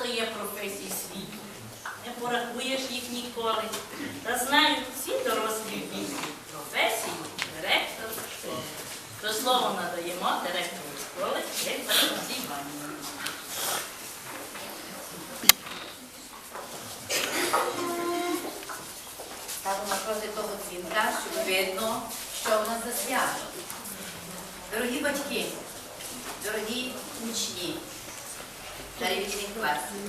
багато є професій світу. Не порахуєш їх ніколи. Та знають всі дорослі віки. Професії директор школи. До слова надаємо директору школи Єльбаці Іванівні. Ставимо напроти того дзвінка, щоб видно, що в нас за свято. Дорогі батьки, дорогі учні, перевідних класів,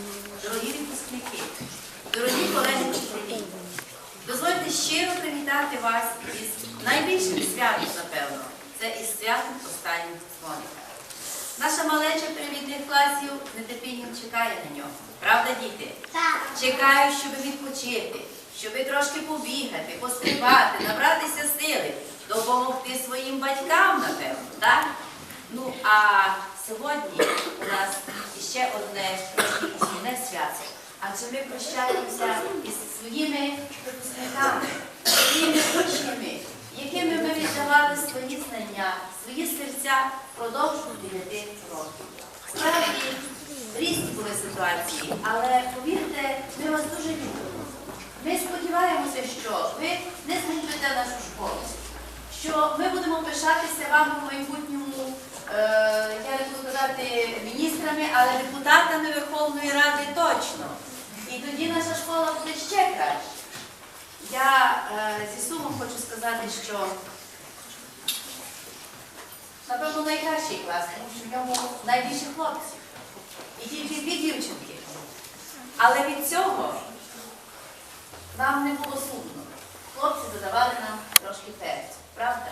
дорогі випускники, дорогі колеги вчителі, дозвольте щиро привітати вас із найбільшим святом, напевно. Це із святом останнього дзвоника. Наша малеча перевідних класів нетерпінням чекає на нього. Правда, діти? Так. Чекаю, щоб відпочити, щоб трошки побігати, пострибати, набратися сили, допомогти своїм батькам, напевно, так? Ну, а сьогодні у нас іще одне трошки сумне свято. Адже ми прощаємося із своїми випускниками, своїми учнями, якими ми віддавали свої знання, свої серця впродовж 9 років. Справді, різні були ситуації, але повірте, ми вас дуже любимо. Ми сподіваємося, що ви не згубите нашу школу, що ми будемо пишатися вами в майбутньому, я не буду казати міністрами, але депутатами Верховної Ради точно. І тоді наша школа буде ще краще. Я е, зі сумом хочу сказати, що напевно найкращий клас, тому що в ньому найбільше хлопців. І тільки дві дівчинки. Але від цього нам не було сумно. Хлопці додавали нам трошки перцю, правда?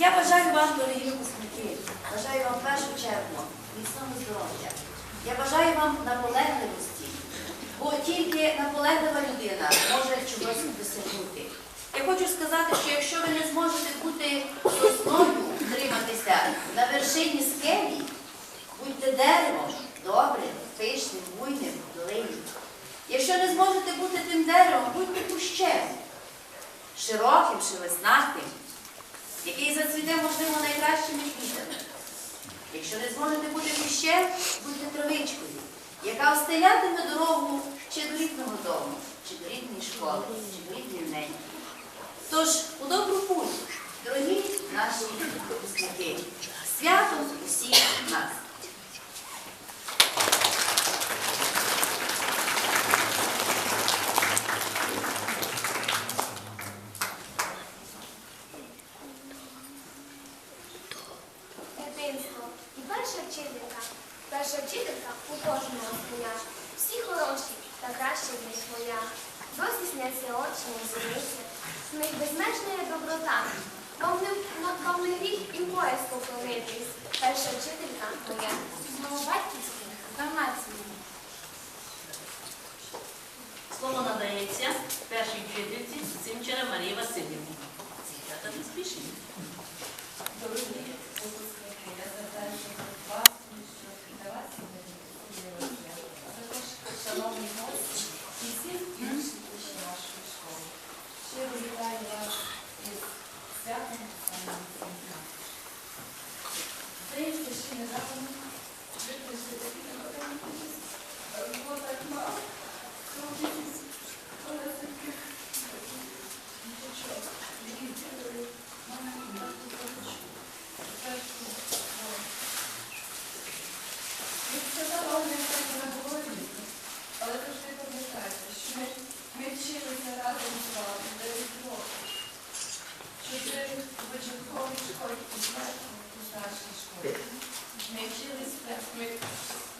Я бажаю вам, дорогі випускники, бажаю вам першу чергу міцного здоров'я. Я бажаю вам наполегливості, бо тільки наполеглива людина може чогось досягнути. Я хочу сказати, що якщо ви не зможете бути сосною, триматися на вершині скелі, будьте деревом, добрим, пишним, буйним, долинним. Якщо не зможете бути тим деревом, будьте кущем, широким, шелеснатим, який зацвіте, можливо, найкращими квітами. Якщо не зможете бути кущем, будьте травичкою, яка остелятиме дорогу чи до рідного дому, чи до рідної школи, чи до рідної неї. Тож, у добру путь, дорогі наші випускники, святом усіх нас. Дитинство і перша вчителька. Перша вчителька у кожного своя. Всі хороші них своя. Досі сняться очі, не зіниці. В них безмежна є доброта. Вам не, і пояс поклонитись. Перша вчителька моя. Знову батьківська та. Слово надається першій вчительці Симчера Марії Васильівні. Дівчата не спішіть. Дорогі випускники, я звертаюся до вас, тому що для вас сьогодні важливе. А також шановні гості і всі інші учні нашої школи. Щиро вітаю вас із святом саме дзвінка. Здається, що недавно випишли такі маленькі, було так мало. Хлопці, але такі, нічого, які діли, маленькі, я сказала, але не на голові. Але завжди пам'ятайте, що ми, ми вчилися разом з вами 9 років. Чотири початкові школи і у нашій школі. Ми вчилися, ми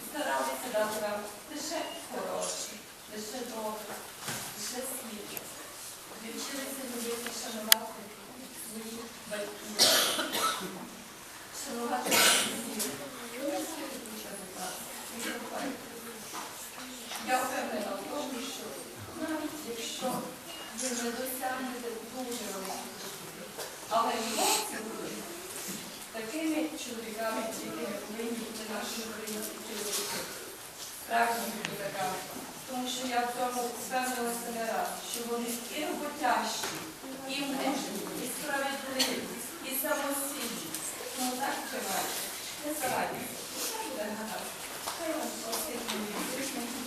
старалися дати вам лише хороше, лише добре, лише світло. Ми вчилися любити, шанувати своїх батьків, шанувати батьків. Я впевнена в тому, що навіть якщо ви не великих, але хлопці будуть такими чоловіками, якими повинні бути наші українські чоловіки, справжніми козаками. Тому що я в тому впевнилася не раз, що вони і роботящі, і мужні, і справедливі, і самосильні. Тому так тримайте, не старайтеся, все буде гаразд. Хай вам Тетяні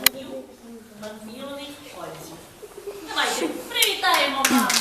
надається від батьків Давайте привітаємо маму.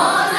어